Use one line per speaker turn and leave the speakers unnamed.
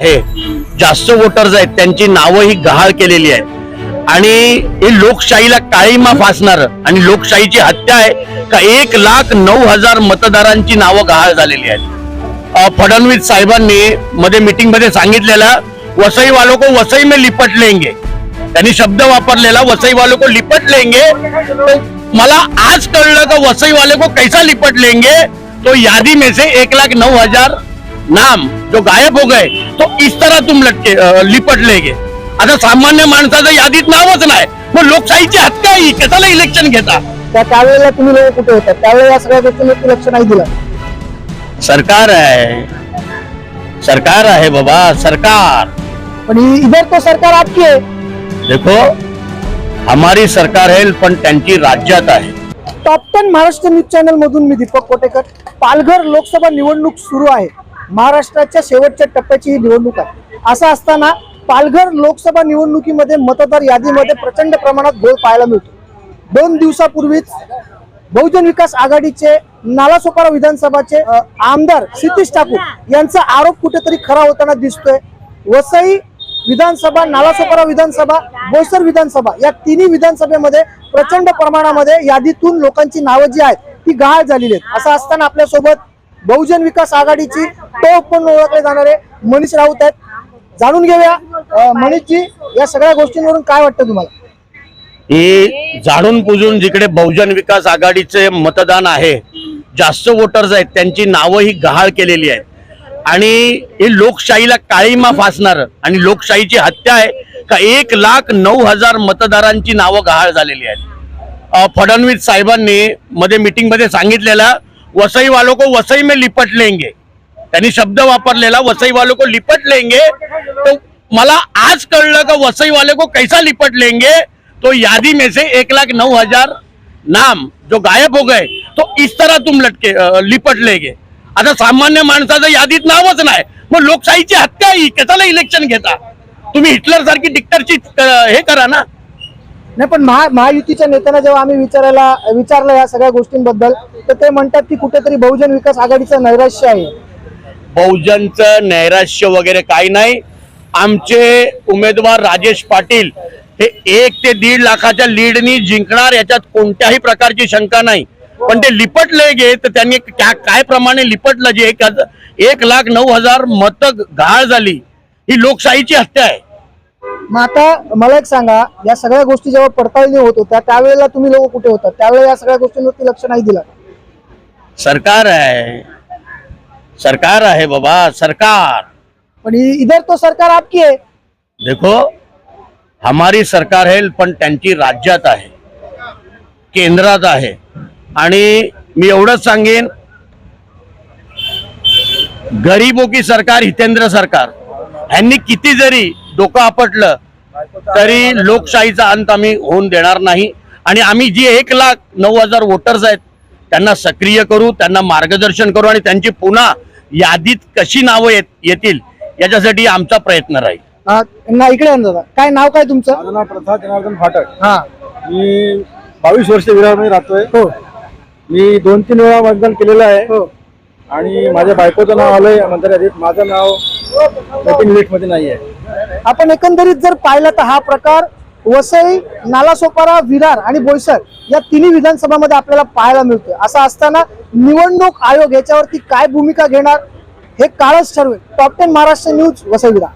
हे जास्त वोटर्स आहेत त्यांची नावं ही गहाळ केलेली आहेत. आणि हे लोकशाहीला काळीमा फासणार आणि लोकशाहीची हत्या आहे का एक लाख नऊ हजार मतदारांची नावं गहाळ झालेली आहेत. फडणवीस साहेबांनी मध्ये मीटिंगमध्ये सांगितलेलं वसई वालो को वसई में लिपट लेंगे. त्यांनी शब्द वापरलेला वसई वालो को लिपट लेंगे. तो मला आज कळलं का वसई वाले को कैसा लिपट लेंगे? तो यादी में से एक लाख नऊ हजार नाम जो गायब हो गए तो इस तरह तुम लटके लिपट लेगे। आता सामान्य माणसाचं यादीत नावच नाही मग लोकशाहीची हत्या ही कशाला इलेक्शन घेता?
त्या त्यावेळेला तुम्ही लोक कुठे होतात त्यावेळेला या सगळ्या गोष्टींवरती लक्ष नाही दिलं.
सरकार आहे. सरकार आहे बाबा सरकार.
पण इधर तो सरकार आपकी आहे
देखो हमारी सरकार है पण त्यांची राज्यात आहे.
Top ten Maharashtra news channel मधून मी दीपक कोटेकर. पालघर लोकसभा निवडणूक सुरू आहे. महाराष्ट्राच्या शेवटच्या टप्प्याची ही निवडणूक आहे. असं असताना पालघर लोकसभा निवडणुकीमध्ये मतदार यादीमध्ये प्रचंड प्रमाणात घोळ पाहायला मिळतो. दोन दिवसापूर्वीच बहुजन विकास आघाडीचे नालासोपारा विधानसभाचे आमदार सिद्धेश ठाकूर यांचा आरोप कुठेतरी खरा होताना दिसतोय. वसई विधानसभा नालासोपारा विधानसभा बोईसर विधानसभा या तिन्ही विधानसभेमध्ये प्रचंड प्रमाणामध्ये यादीतून लोकांची नावं जी आहेत ती गहाळ झालेली आहेत. असं असताना आपल्यासोबत बहुजन विकास आघाडीची टोप म्हणून ओळखले जाणारे मनीष राऊत आहेत. जाणून घेऊया मनीषजी या सगळ्या गोष्टींवरून काय वाटतं तुम्हाला?
ही जाणून बुजून जिकडे बहुजन विकास आघाडीचे मतदान आहे जास्त वोटर्स आहेत त्यांची नावं ही गहाळ केलेली आहेत. आणि ही लोकशाहीला काळीमा फासणार आणि लोकशाहीची हत्या आहे का एक लाख नऊ हजार मतदारांची नावं गहाळ झालेली आहेत. फडणवीस साहेबांनी मध्ये मिटिंगमध्ये सांगितलेलं वसई वालो को वसई में लिपट लेंगे। त्यांनी शब्द वापरलेला वसई वालो को लिपट लेंगे। तो मला आज कळलं का वसई वाले को कैसा लिपट लेंगे? तो यादी में से एक लाख नौ हजार नाम जो गायब हो गए तो इस तरह तुम लटके लिपट लेंगे। आता सामान्य माणसाचं यादीत नावच नाही मग लोकशाहीची हत्या ही कशाला इलेक्शन घेता? तुम्ही हिटलर सारखी डिक्टरची हे करा ना.
नाही पण महा महायुतीच्या नेत्यांना जेव्हा आम्ही विचारायला विचारलं या सगळ्या गोष्टींबद्दल तर ते म्हणतात की कुठेतरी बहुजन विकास आघाडीचं नैराश्य आहे.
बहुजनचं नैराश्य वगैरे काही नाही. आमचे उमेदवार राजेश पाटील हे एक ते दीड लाखाच्या लीडनी जिंकणार याच्यात कोणत्याही प्रकारची शंका नाही. पण ते लिपटले गे तर त्यांनी त्या काय प्रमाणे लिपटलं जे एक एक लाख नऊ हजार मत घाळ झाली ही लोकशाहीची हत्या आहे.
मग आता मला एक सांगा या सगळ्या गोष्टी जेव्हा पडताळणी होत होत्या त्यावेळेला तुम्ही लोक कुठे होतात? त्यावेळेला या सगळ्या गोष्टींवरती लक्ष नाही दिलं.
सरकार आहे. सरकार आहे बाबा सरकार.
पण इ- इधर तो सरकार आपकी आहे
देखो हमारी सरकार है पण त्यांची राज्यात आहे. केंद्रात आहे. आणि मी एवढंच सांगेन गरीबो की सरकार हितेंद्र सरकार. यांनी किती जरी डोकं आपटलं तरी लोकशाहीचा अंत आम्ही होऊन देणार नाही. आणि आम्ही जी एक लाख नऊ हजार वोटर्स आहेत त्यांना सक्रिय करू त्यांना मार्गदर्शन करू आणि त्यांची पुन्हा यादीत कशी नावं येत येतील याच्यासाठी आमचा प्रयत्न राहील.
हा, ना इकडे दादा. काय नाव काय तुमचं?
नाव प्रसाद जनार्दन फाटक.
हा.
मी बावीस वर्ष विरारमध्ये राहतोय.
हो.
मी दोन तीन वेळा मतदान केलेलं आहे.
हो.
आणि माझ्या बायकोचं नाव आलंय मतदार यादीत माझं नाव वोटिंग लिस्टमध्ये नाही आहे
आपण एकंदरीत जर पाहिलं तर हा प्रकार वसई नालासोपारा विरार आणि बोईसर या तिन्ही विधानसभामध्ये आपल्याला पाहायला मिळतोय. असं असताना निवडणूक आयोग याच्यावरती काय भूमिका घेणार हे काळच ठरवेल. Top ten Maharashtra news Vasai Virar.